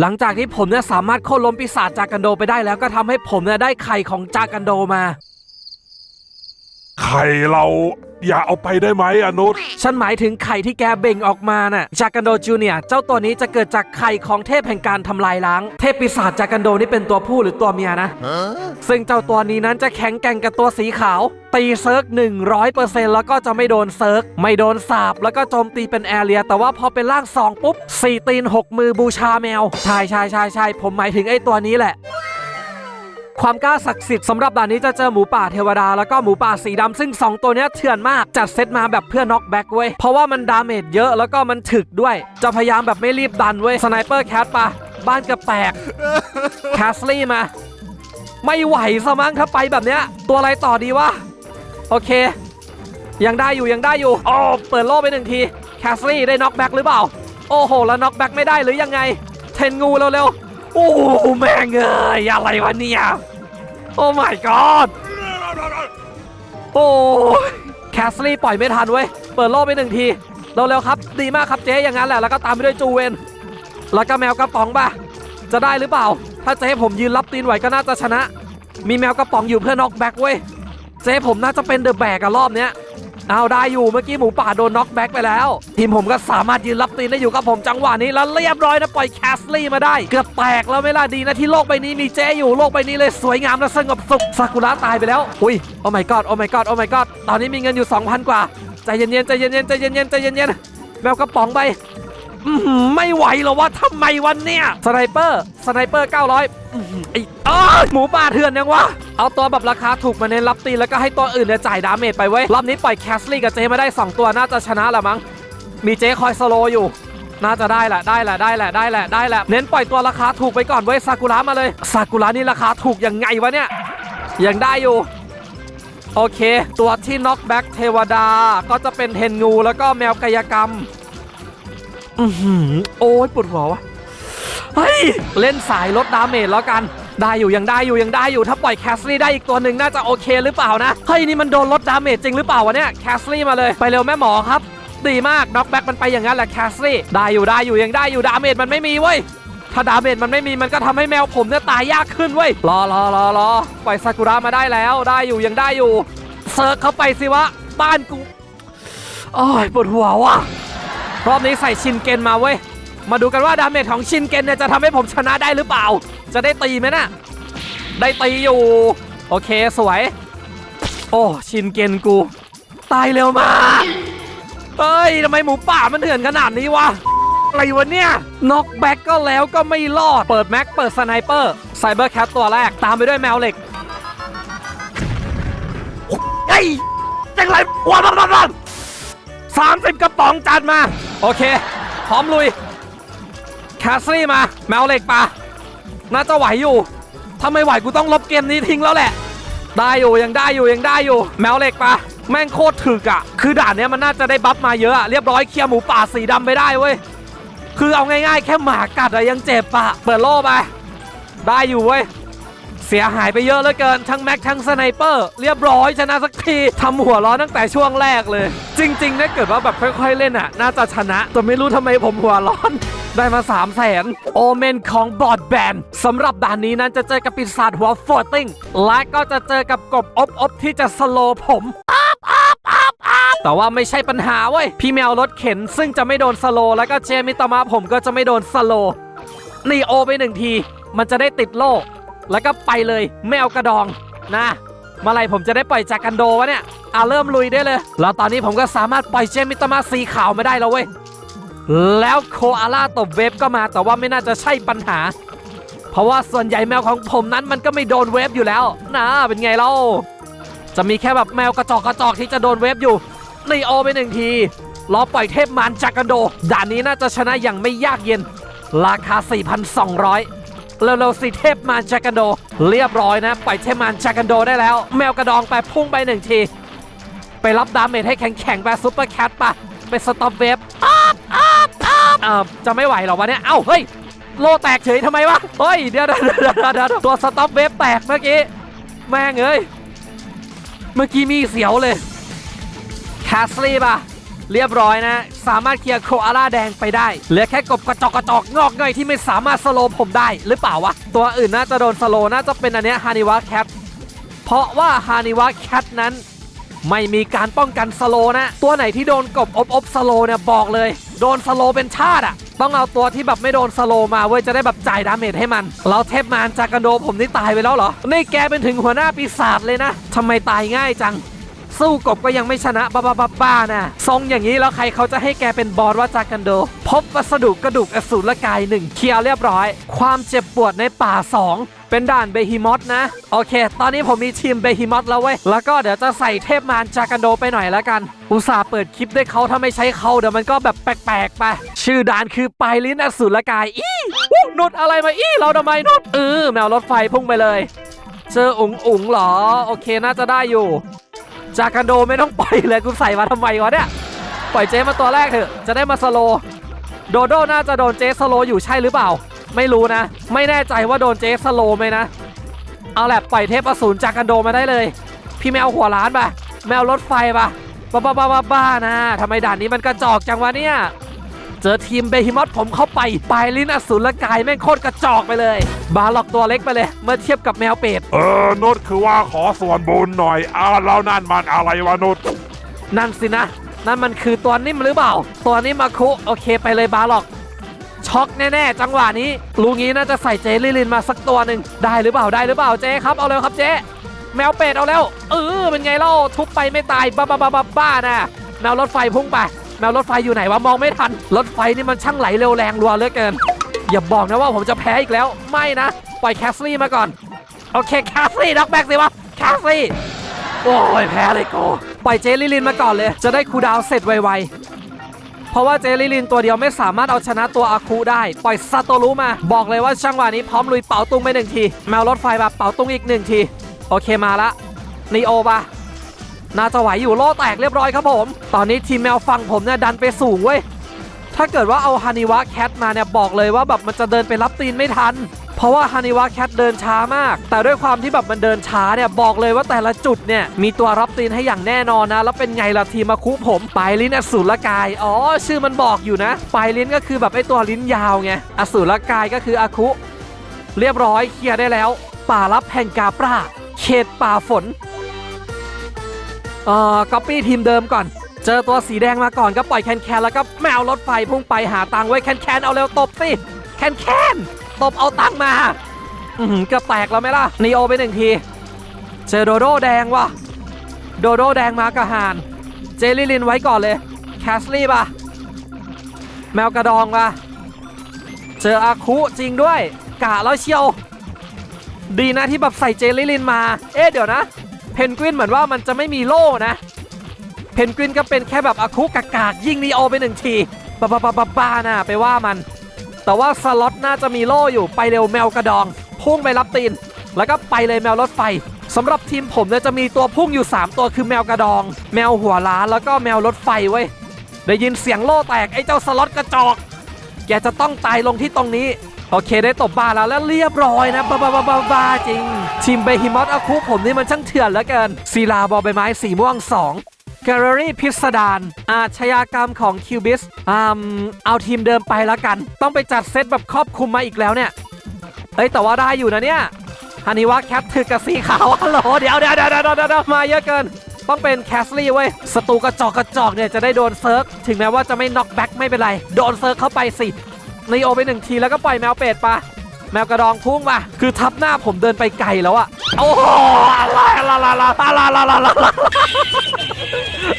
หลังจากที่ผมเนี่ยสามารถโค่นล้มปีศาจจากันโดไปได้แล้วก็ทำให้ผมเนี่ยได้ไข่ของจากกันโดมา ไข่เราอย่าเอาไปได้ไหมอนุชฉันหมายถึงไข่ที่แกเบ่งออกมาน่ะ จากกันโดจูเนียร์เจ้าตัวนี้จะเกิดจากไข่ของเทพแห่งการทำลายล้าง เทพปีศาจจากกันโดนี่เป็นตัวผู้หรือตัวเมียนะ ซึ่งเจ้าตัวนี้นั้นจะแข็งแกร่งกับตัวสีขาว ตีเซิร์ก100%แล้วก็จะไม่โดนเซิร์ก ไม่โดนสาบ แล้วก็โจมตีเป็นแอเรีย แต่ว่าพอเป็นร่างสองปุ๊บสี่ตีนหกมือบูชาแมว ใช่ใช่ใช่ใช่ผมหมายถึงไอ้ตัวนี้แหละ ความกล้าศักดิ์สิทธิ์สำหรับด่านนี้จะเจอหมูป่าเทวดาแล้วก็หมูป่าสีดำซึ่ง 2 ตัวนี้เถื่อนมากจัดเซตมาแบบเพื่อน็อกแบ็กเว้ยเพราะว่ามันดาเมจเยอะแล้วก็มันถึกด้วย จะพยายามแบบไม่รีบดันเว้ยสไนเปอร์แคทปะบ้านกับแตกแคสลี่มา ไม่ไหวซะมั้งถ้าไปแบบเนี้ย ตัวอะไรต่อดีวะโอเค ยังได้อยู่ยังได้อยู่อ๋อเปิดโล่ไปหนึ่งทีแคสลี่ได้น็อกแบ็กหรือเปล่า โอ้โห แล้วน็อกแบ็กไม่ได้หรือยังไง เทนงูเร็วๆ โอ้แม่งเอ้ยอะไรวะเนี่ยโอ้ my god โอ้แคสลี่ปล่อยไม่ทันเว้ย เปิดโล่ไปหนึ่งทีเร็วๆครับ ดีมากครับเจ๊อย่างนั้นแหละ แล้วก็ตามไปด้วยจูเวน แล้วก็แมวกระป๋องป่ะ จะได้หรือเปล่า ถ้าเจ๊ผมยืนรับตีนไหวก็น่าจะชนะ มีแมวกระป๋องอยู่เพื่อน็อกแบ็กเว้ย เจ๊ผมน่าจะเป็นเดอะแบกอะรอบเนี้ย เอาได้อยู่เมื่อกี้หมูป่าโดนน็อกแบ็กไปแล้ว ทีมผมก็สามารถยืนรับตีนได้อยู่กับผมจังหวะนี้แล้วเรียบร้อยนะปล่อยแคสลี่มาได้ เกือบแตกแล้วไม่ล่ะดีนะที่โลกใบนี้มีเจ๊อยู่โลกใบนี้เลยสวยงามและสงบสุขซากุระตายไปแล้วอุ้ยโอ้ my god โอ้ my god โอ้ my god ตอนนี้มีเงินอยู่ 2,000 กว่าใจเย็นๆใจเย็นๆใจเย็นๆใจเย็นๆแมวกระป๋องไปไม่ไหวหรอวะทำไมวันเนี่ยสไนเปอร์สไนเปอร์900อื้อหือไอ้หมูป่าเถื่อนยังวะ เอาตัวแบบราคาถูกมาเน้นรับตีแล้วก็ให้ตัวอื่นเนี่ยจ่ายดาเมจไปเว้ยรอบนี้ปล่อยแคสลี่กับเจมาได้ 2 ตัวน่าจะชนะละมั้งมีเจคอยสโลอยู่ น่าจะได้แหละได้แหละได้แหละได้แหละได้แหละเน้นปล่อยตัวราคาถูกไปก่อนเว้ยซากุระมาเลยซากุระนี่ราคาถูกยังไงวะเนี่ยยังได้อยู่โอเค ตัวที่น็อกแบ็กเทวดาก็จะเป็นเทนงูแล้วก็แมวกายกรรมอือหือโอ้ยปวดหัววะเฮ้ย เล่นสายลดดาเมจแล้วกัน ได้อยู่ยังได้อยู่ยังได้อยู่ถ้าปล่อยแคสลี่ได้อีกตัวหนึ่งน่าจะโอเคหรือเปล่านะเฮ้ยนี่มันโดนลดดาเมจจริงหรือเปล่าวะเนี่ยแคสลี่มาเลยไปเร็วแม่หมอครับดีมากน็อกแบ็กมันไปอย่างนั้นแหละแคสลี่ได้อยู่ได้อยู่ยังได้อยู่ดาเมจมันไม่มีเว้ยถ้าดาเมจมันไม่มีมันก็ทำให้แมวผมเนี่ยตายยากขึ้นเว้ยรอรอรอรอปล่อยซากุระมาได้แล้วได้อยู่ยังได้อยู่เซิร์ฟเข้าไปสิวะบ้านกูโอ้ยปวดหัวว่ะรอบนี้ใส่ชินเกนมาเว้ยมาดูกันว่าดาเมจของชินเกนเนี่ยจะทำให้ผมชนะได้หรือเปล่า จะได้ตีไหมนะ่ะได้ตีอยู่ โอเคสวย โอ้ชินเกนกู ตายเร็วมากเฮ้ยทำไมหมูป่ามันเถื่อนขนาดนี้วะอะไรวะเนี่ยน็อกแบ็กก็แล้วก็ไม่รอด เปิดแม็ก เปิดสไนเปอร์ไซเบอร์แคทตัวแรก ตามไปด้วยแมวเหล็กเฮ้ยจังไรว้าวว้าวว้าวสามสิบกระป๋องจัดมา โอเค พร้อมลุย แคสซี่มา แมวเหล็กปะ น่าจะไหวอยู่ถ้าไม่ไหวกูต้องลบเกมนี้ทิ้งแล้วแหละ ได้อยู่ยังได้อยู่ยังได้อยู่ แมวเหล็กปะแม่งโคตรถึกอะคือด่านเนี้ยมันน่าจะได้บัฟมาเยอะอะเรียบร้อยเคลียร์หมูป่าสีดำไปได้เว้ยคือเอาง่ายๆ แค่หมากัดอะยังเจ็บปะเปิดโล่ไปได้อยู่เว้ย เสียหายไปเยอะเหลือเกิน ทั้งแม็กทั้งสไนเปอร์ เรียบร้อยชนะสักทีทำหัวร้อนตั้งแต่ช่วงแรกเลย จริงๆถ้าเกิดว่าแบบค่อยๆเล่นอะ น่าจะชนะแต่ไม่รู้ทำไมผมหัวร้อน ได้มา 3 0 0แสนโอเมนของบอดแบนสำหรับด่านนี้นั้นจะเจอกับปีศาจหัวฟอร์ติงและก็จะเจอกับกบอบอบที่จะสโลผมแต่ว่าไม่ใช่ปัญหาเว้ยพี่แมวรถเข็น ซึ่งจะไม่โดนสโลแล้วก็เจมิตามาผมก็จะไม่โดนสโลนี่โอไปหนึ่งที มันจะได้ติดโล่ แล้วก็ไปเลยแมวกระดองนะเมื่อไรผมจะได้ปล่อยจากกันโดวะเนี่ยอะเริ่มลุยได้เลย แล้วตอนนี้ผมก็สามารถปล่อยเจมิตมาสีขาวมาได้แล้วเว้ยแล้วโคอาล่าตบเวฟก็มาแต่ว่าไม่น่าจะใช่ปัญหา เพราะว่าส่วนใหญ่แมวของผมนั้นมันก็ไม่โดนเวฟอยู่แล้วนะเป็นไงเล่าจะมีแค่แบบแมวกระจอกกระจอกที่จะโดนเวฟอยู่นี่โอไปหนึ่งทีรอปล่อยเทพมารจากกันโด ด่านนี้น่าจะชนะอย่างไม่ยากเย็น ราคา 4,200 เร็วๆสิเทพมารจากันโด เรียบร้อยนะปล่อยเทพมารจากันโดได้แล้ว แมวกระดองไปพุ่งไปหนึ่งที ไปรับดาเมจให้แข็งๆไปซุปเปอร์แคทปะไปสต็อปเวฟอ้าบอ้าบอ้าบจะไม่ไหวหรอวะเนี่ยเอ้าเฮ้ยโลแตกเฉยทำไมวะเฮ้ยเดี๋ยวเดี๋ยวเดี๋ยวตัวสต็อปเวฟแตกเมื่อกี้แม่งเอ้ยเมื่อกี้มีเสียวเลยแคสลี่ปะ เรียบร้อยนะ สามารถเคลียร์โคอาล่าแดงไปได้ เหลือแค่กบกระจอกกระจอกงอกเงยที่ไม่สามารถสโลว์ผมได้หรือเปล่าวะ ตัวอื่นน่าจะโดนสโลว์น่าจะเป็นอันเนี้ยฮานิวะแคทเพราะว่าฮานิวะแคทนั้น ไม่มีการป้องกันสโลว์นะ ตัวไหนที่โดนกบอบอบสโลว์เนี่ยบอกเลย โดนสโลว์เป็นชาติอะต้องเอาตัวที่แบบไม่โดนสโลว์มาเว้ยจะได้แบบจ่ายดาเมจให้มัน เราเทพมารจากกันโดผมนี่ตายไปแล้วเหรอ นี่แกเป็นถึงหัวหน้าปีศาจเลยนะทำไมตายง่ายจัง สู้กบก็ยังไม่ชนะบ้าบ้าบ้าบ้านะทรงอย่างนี้แล้วใครเขาจะให้แกเป็นบอสว่าจากกันโด พบวัสดุกระดูกอสูรกายหนึ่งเคลียร์เรียบร้อย ความเจ็บปวดในป่า 2เป็นด่านเบฮิมอสนะ โอเค ตอนนี้ผมมีทีมเบฮิมอสแล้วเว้ย แล้วก็เดี๋ยวจะใส่เทพมารจากันโดไปหน่อยแล้วกัน อุตส่าห์เปิดคลิปด้วยเขาถ้าไม่ใช้เขาเดี๋ยวมันก็แบบแปลกๆไป ชื่อด่านคือปลายลิ้นอสูรกาย อีวู้นุดอะไรมาอีเราทำไมนุดเออแมวรถไฟพุ่งไปเลย เจออุ๋งอุ๋งเหรอ โอเคน่าจะได้อยู่ จากกันโดไม่ต้องปล่อยเลยกูใส่มาทำไมวะเนี่ยปล่อยเจมาตัวแรกเถอะจะได้มาสโลโดโดน่าจะโดนเจสโลอยู่ใช่หรือเปล่า ไม่รู้นะ ไม่แน่ใจว่าโดนเจสโลไหมนะ เอาแหละปล่อยเทพอสูรจากกันโดมาได้เลย พี่แมวหัวล้านปะแมวรถไฟปะบ้าบ้าบ้าบ้าบ้านะทำไมด่านนี้มันกระจอกจังวะเนี่ย เจอทีมเบฮิมอสผมเข้าไปปลายลิ้นอสูรกายแม่งโคตรกระจอกไปเลย บาล็อกตัวเล็กไปเลย เมื่อเทียบกับแมวเป็ด เออนุชคือว่าขอส่วนบุญหน่อยอ้าวแล้วนั่นมันอะไรวะนุชนั่นสินะ นั่นมันคือตัวนิ่มหรือเปล่า ตัวนิ่มมาคุโอเคไปเลยบาล็อก ช็อกแน่ๆ จังหวะนี้ลุงนี้น่าจะใส่เจลิลินมาสักตัวหนึ่งได้หรือเปล่าได้หรือเปล่าเจ๊ครับเอาเร็วครับเจ๊แมวเป็ดเอาแล้วเออเป็นไงเล่าทุบไปไม่ตายบ้าบ้าบ้าบ้าบ้านะแมวรถไฟพุ่งไป แมวรถไฟอยู่ไหนวะมองไม่ทัน รถไฟนี่มันช่างไหลเร็วแรงรัวเหลือเกิน อย่าบอกนะว่าผมจะแพ้อีกแล้ว ไม่นะ ปล่อยแคสลี่มาก่อน โอเคแคสลี่ด็อกแบ็กสิวะแคสลี่ โอ้ยแพ้เลยโกปล่อยเจลิลินมาก่อนเลย จะได้คูดาวเสร็จไวๆ เพราะว่าเจลิลินตัวเดียวไม่สามารถเอาชนะตัวอาคูได้ ปล่อยซาโตรุมา บอกเลยว่าช่างหวะนี้พร้อมลุยเป๋าตุ้งไปหนึ่งที แมวรถไฟแบบเป๋าตุ้งอีกหนึ่งที โอเคมาละนีโอปะ น่าจะไหวอยู่โล่แตกเรียบร้อยครับผม ตอนนี้ทีมแมวฟังผมเนี่ยดันไปสูงเว้ย ถ้าเกิดว่าเอาฮานิวะแคทมาเนี่ยบอกเลยว่าแบบมันจะเดินไปรับตีนไม่ทัน เพราะว่าฮานิวะแคทเดินช้ามาก แต่ด้วยความที่แบบมันเดินช้าเนี่ยบอกเลยว่าแต่ละจุดเนี่ยมีตัวรับตีนให้อย่างแน่นอนนะ แล้วเป็นไงล่ะทีมมาคุผมไปลิ้นอสูรกาย อ๋อ ชื่อมันบอกอยู่นะไปลิ้นก็คือแบบไอตัวลิ้นยาวไง อสูรกายก็คืออาคุ เรียบร้อยเคลียร์ได้แล้ว ป่ารับแห่งกาปราเขตป่าฝน เอ่อก๊อปปี้ทีมเดิมก่อน เจอตัวสีแดงมาก่อนก็ปล่อยแคนแคนแล้วก็แมวรถไฟพุ่งไปหาตังไว้แคนแคนเอาเร็วตบสิแคนแคนตบเอาตังมาอือหือเกือบแตกแล้วไหมล่ะนีโอไปหนึ่งที เจอโดโดแดงว่ะโดโดแดงมากระหาน เจลิลินไว้ก่อนเลย แคสลี่ป่ะ แมวกระดองป่ะ เจออาคุจริงด้วย กะแล้วเชียว ดีนะที่แบบใส่เจลิลินมา เอ๊ะเดี๋ยวนะ เพนกวินเหมือนว่ามันจะไม่มีโล่นะ เพนกวินก็เป็นแค่แบบอาคุกากากยิงนีโอไปหนึ่งทีบ้าบ้าบ้าบ้าบ้านะไปว่ามัน แต่ว่าสล็อตน่าจะมีโล่อยู่ไปเร็วแมวกระดอง พุ่งไปรับตีน แล้วก็ไปเลยแมวรถไฟสำหรับทีมผมเนี่ยจะมีตัวพุ่งอยู่ 3 ตัวคือแมวกระดอง แมวหัวล้านแล้วก็แมวรถไฟเว้ได้ยินเสียงโล่แตกไอ้เจ้าสล็อตกระจอก แกจะต้องตายลงที่ตรงนี้ โอเคได้ตบบ้าแล้วแล้วเรียบร้อยนะบ้าบ้าบ้าบ้าบาจริง ทีมเบฮิมอสอาคุผมนี่มันช่างเถื่อนเหลือเกินศิลาบอใบไม้สีม่วง2แกลเลอรี่พิสดารอาชญากรรมของคิวบิสอืมเอาทีมเดิมไปแล้วกัน ต้องไปจัดเซตแบบครอบคลุมมาอีกแล้วเนี่ย เอ้ยแต่ว่าได้อยู่นะเนี่ยฮันนี่ว่าแคทถือกับสีขาวฮัลโหลเดี๋ยวเดี๋ยวเดี๋ยวเดี๋ยวเดี๋ยวมาเยอะเกิน ต้องเป็นแคสลี่เว้ยศัตรูกระจอกกระจอกเนี่ยจะได้โดนเซิร์ฟถึงแม้ว่าจะไม่น็อกแบ็กไม่เป็นไร โดนเซิร์ฟเข้าไปสิ นีโอไปหนึ่งทีแล้วก็ปล่อยแมวเป็ดปะแมวกระดองพุ่งมาคือทับหน้าผมเดินไปไกลแล้วอะโอ้โหอะไรอะไรอะไรอะไรอะไรอะไร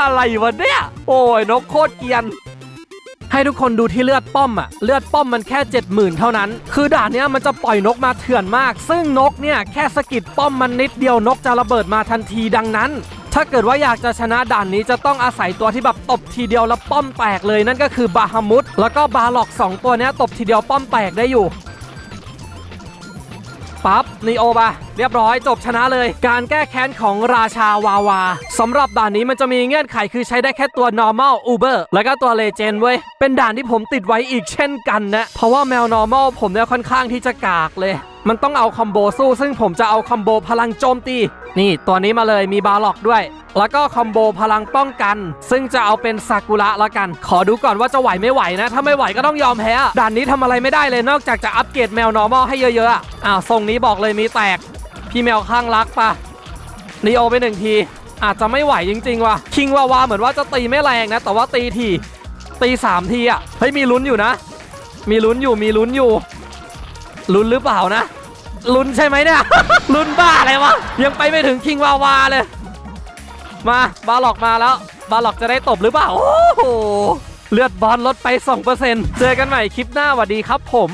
อะไรวะเนี่ย โอ้ยนกโคตรเกรียน ให้ทุกคนดูที่เลือดป้อมอะเลือดป้อมมันแค่ 70,000 เท่านั้น คือด่านเนี้ยมันจะปล่อยนกมาเถื่อนมาก ซึ่งนกเนี่ยแค่สะกิดป้อมมันนิดเดียวนกจะระเบิดมาทันทีดังนั้น ถ้าเกิดว่าอยากจะชนะด่านนี้จะต้องอาศัยตัวที่แบบตบทีเดียวแล้วป้อมแตกเลยนั่นก็คือบาฮามุดแล้วก็บาล็อกสองตัวนี้ตบทีเดียวป้อมแตกได้อยู่ปั๊บนีโอบะเรียบร้อยจบชนะเลย การแก้แค้นของราชาวาวาสำหรับด่านนี้มันจะมีเงื่อนไขคือใช้ได้แค่ตัว normal uber แล้วก็ตัว legend เว้ย เป็นด่านที่ผมติดไว้อีกเช่นกันนะ เพราะว่าแมว normal ผมเนี่ยค่อนข้างที่จะกากเลยมันต้องเอาคอมโบสู้ ซึ่งผมจะเอาคอมโบพลังโจมตี นี่ตัวนี้มาเลยมีบาล็อกด้วย แล้วก็คอมโบพลังป้องกัน ซึ่งจะเอาเป็นซากุระละกัน ขอดูก่อนว่าจะไหวไม่ไหวนะ ถ้าไม่ไหวก็ต้องยอมแพ้ด่านนี้ทำอะไรไม่ได้เลยนอกจากจะอัปเกรดแมวนอร์มอลให้เยอะๆอะอ้าวทรงนี้บอกเลยมีแตก พี่แมวข้างรักปะนีโอไปหนึ่งที อาจจะไม่ไหวจริงๆว่ะคิงวาวาเหมือนว่าจะตีไม่แรงนะ แต่ว่าตีทีตีสามทีอะเฮ้ยมีลุ้นอยู่นะ มีลุ้นอยู่มีลุ้นอยู่ ลุ้นหรือเปล่านะ ลุ้นใช่ไหมเนี่ย ลุ้นบ้าอะไรวะ ยังไปไม่ถึงคิงวาวาเลย มาบาล็อกมาแล้ว บาล็อกจะได้ตบหรือเปล่า โอ้โห เลือดบอลลดไป 2%เจอกันใหม่คลิปหน้าสวัสดีครับผม